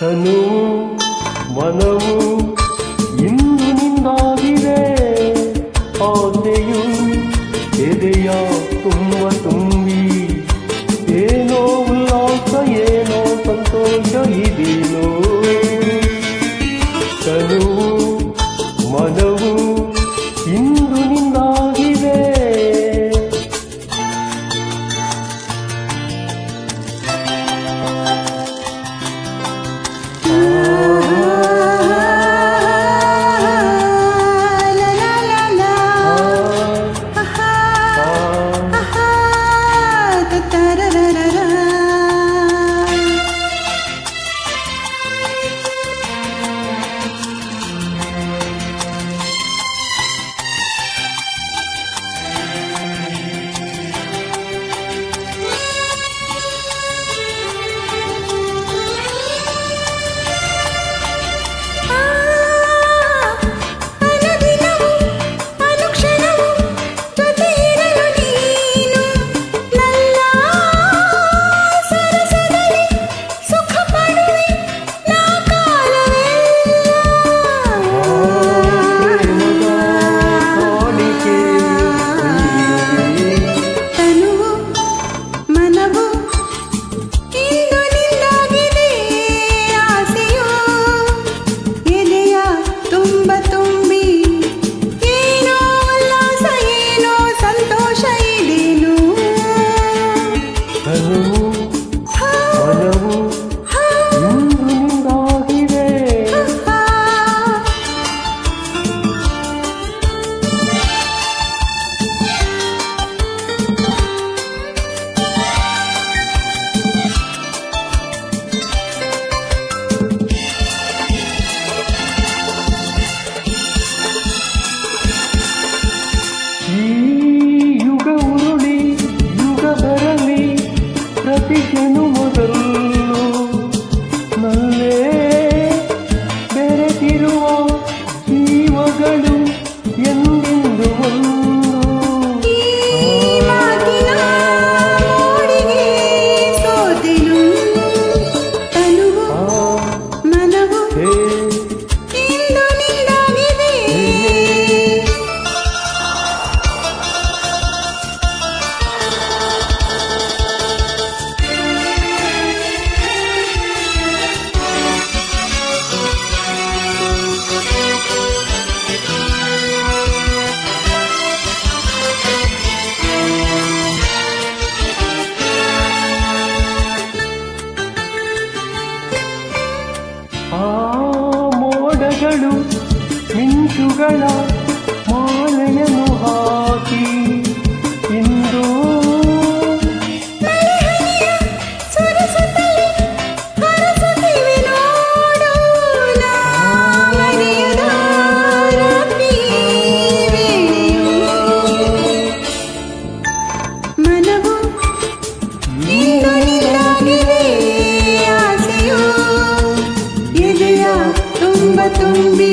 ತನುವು ಮನವು ಇಂದು ನಿಂದಾಗಿದೆ ಆಸೆಯು ಎದೆಯ ತುಂಬ ತುಂಬಿ ಮಿಂಚುಗಳ ಮಾಲೆಯ তুমি